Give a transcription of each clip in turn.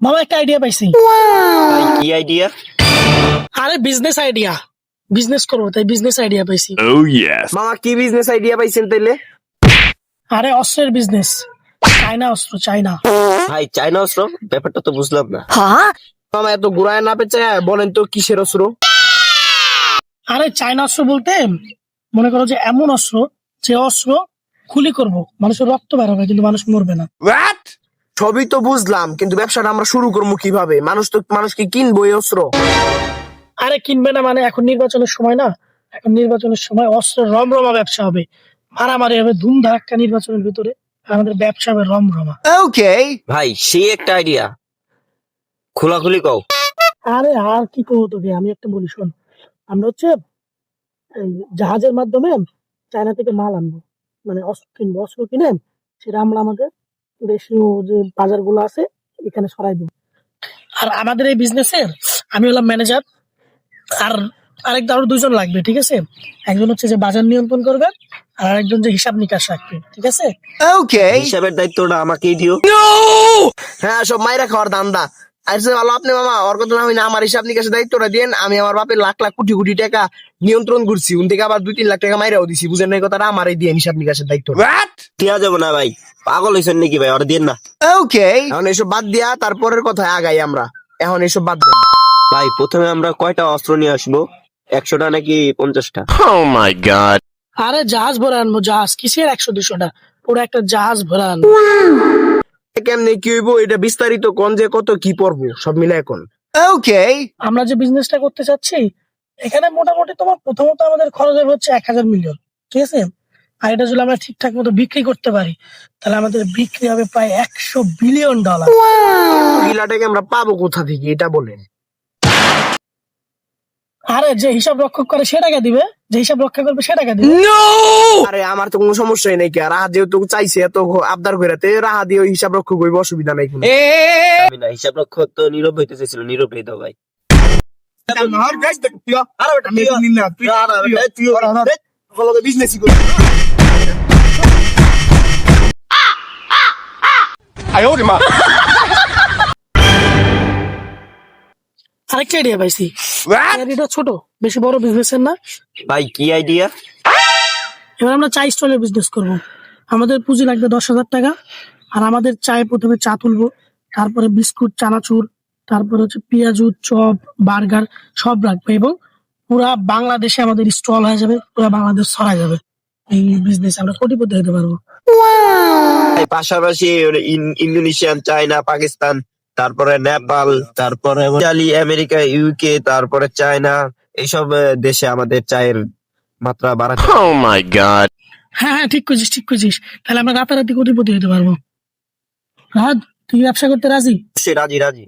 মামা একটা আইডিয়া পাইছি। কি আইডিয়া আরে বিজনেস আইডিয়া বিজনেস করব তাই বিজনেস আইডিয়া পাইছি। Oh yes. মামা কি বিজনেস আইডিয়া পাইছেন তাইলে? আরে অস্ত্রের বিজনেস চাইনা অস্ত্র চাইনা ভাই চাইনা অস্ত্র? ব্যাপারটা তো বুঝলাম না। মামা এত ঘুরায় না পেঁচে বলেন তো কিসের অস্ত্র? আরে চায়না অস্ত্র বলতে মনে করো যে এমন অস্ত্র যে অস্ত্র খুলি করব। মানুষের রক্ত বের হবে কিন্তু মানুষ মরবে না। What? সবই তো বুঝলাম কিন্তু ব্যবসাটা আমরা শুরু করব কীভাবে? মানুষ তো মানুষ কি কিনবো এই অস্ত্র। আরে কিনবে না মানে এখন নির্বাচনের সময় না? এখন নির্বাচনের সময় অস্ত্র রমরমা ব্যবসা হবে। মারামারি হবে ধুম ধাক্কা নির্বাচনের ভিতরে। আর আমাদের ব্যবসা হবে রমরমা। Okay. ভাই সেই একটা আইডিয়া খোলাখুলি কও। আরে আর কি করব তোকে? আমি একটা বলি শোন। আমরা হচ্ছে এই জাহাজের মাধ্যমে চায়না থেকে মাল আনব। মানে অস্ত্র কিনবো অস্ত্র কিনে সেটা আমরা আমাদের দেশীয় যে বাজারগুলো আছে এখানে সরাই দেবো। আর আমাদের এই বিজনেসের আমি হলাম ম্যানেজার আর আরেক আরও দুজন লাগবে ঠিক আছে? একজন হচ্ছে যে বাজার নিয়ন্ত্রণ করবে আর আরেকজন যে হিসাব নিকাশ রাখবে ঠিক আছে? ওকে হিসাবের দায়িত্বটা আমাকেই দিও। হ্যাঁ সব মাইরা খাওয়ার দান্দা আর সে ভালো আপনি মামা ওর কথা আমি না আমার হিসাব নিকাশে দায়িত্বটা দেন আমি আমার বাপের লাখ লাখ কোটি কোটি টাকা নিয়ন্ত্রণ করছি উন থেকে আবার দুই তিন লাখ টাকা মাইরাও দিছি বুঝেন না এই কথাটা? আমারই দিয়ে হিসাব নিকাশের দায়িত্ব দেওয়া যাবে না ভাই পাগল হয়েছেন নাকি ভাই? ওরা দিন না। Okay. এখন এইসব বাদ দিয়া তারপরের কথায় আগাই আমরা। এখন এইসব বাদ দেন। ভাই প্রথমে আমরা কয়টা অস্ত্র নিয়ে আসব? একশোটা নাকি পঞ্চাশটা? Oh my god. আরে জাহাজ ভরে আনব জাহাজ। কিসের একশো দুশোটা? পুরো একটা জাহাজ ভরা আনব। কেমনে কি হইব? এটা বিস্তারিত কোন যে কত কি পড়ব? সব মিলে এখন। ওকে আমরা যে বিজনেসটা করতে চাচ্ছি এখানে মোটামুটি তোমার প্রথমত আমাদের খরচ হবে হচ্ছে এক হাজার মিলিয়ন ঠিক আছে? আর এটা যদি আমরা ঠিকঠাক মতো বিক্রি করতে পারি তাহলে আমাদের বিক্রি হবে প্রায় একশো বিলিয়ন ডলার বিলাটাকে আমরা পাবো কোথা থেকে? এটা বলেন। আরে যে হিসাব রক্ষক করে সে টাকা দিবে? যে হিসাব রক্ষা করবে সে টাকা দিবে? আরে আমার তো কোনো সমস্যাই নাই কি রাহা যেহেতু চাইছে এত আবদার করে তে রাহা দিয়ে ওই হিসাব রক্ষক হইব অসুবিধা নাই কোনো. আমি না হিসাব রক্ষক তো নীরব হইতে চাইছিল নীরব দাও ভাই আরেকটা আইডিয়া পাইছি? এটা ছোট বেশি বড় বিজনেসের না। ভাই কি আইডিয়া এবার আমরা চা স্টলের বিজনেস করব। আমাদের পুঁজি লাগবে দশ হাজার টাকা আর আমাদের চায়ে প্রথমে চা তুলবো তারপরে বিস্কুট চানাচুর তারপরে হচ্ছে পেঁয়াজু চপ বার্গার সব রাখব এবং পুরা বাংলাদেশে আমাদের স্টল হয়ে যাবে পুরা বাংলাদেশ ছড়া যাবে। এই বিজনেস আমরা কোটিপতি হতে পারব। পাশাপাশি ইন্দোনেশিয়ান চায়না পাকিস্তান তারপরে নেপাল তারপরে ইতালি আমেরিকা ইউকে তারপরে চায়না এইসব দেশে আমাদের চায়ের মাত্রা বাড়াতে Oh my god. হ্যাঁ হ্যাঁ ঠিক করছিস ঠিক করছিস তাহলে আমরা রাতারাতি কোটিপতি হতে পারব। রাত তুই ব্যবসা করতে রাজি? সে রাজি রাজি।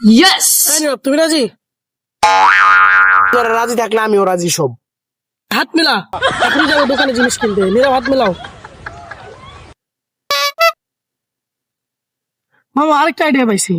নীরব, তুমি রাজি? তোরা রাজি থাকলে আমিও রাজি সব। হাত মেলা এখনই যাব দোকানে জিনিস কিনতে। নীরব হাত মেলাও। মামা আরেকটা আইডিয়া পাইছি।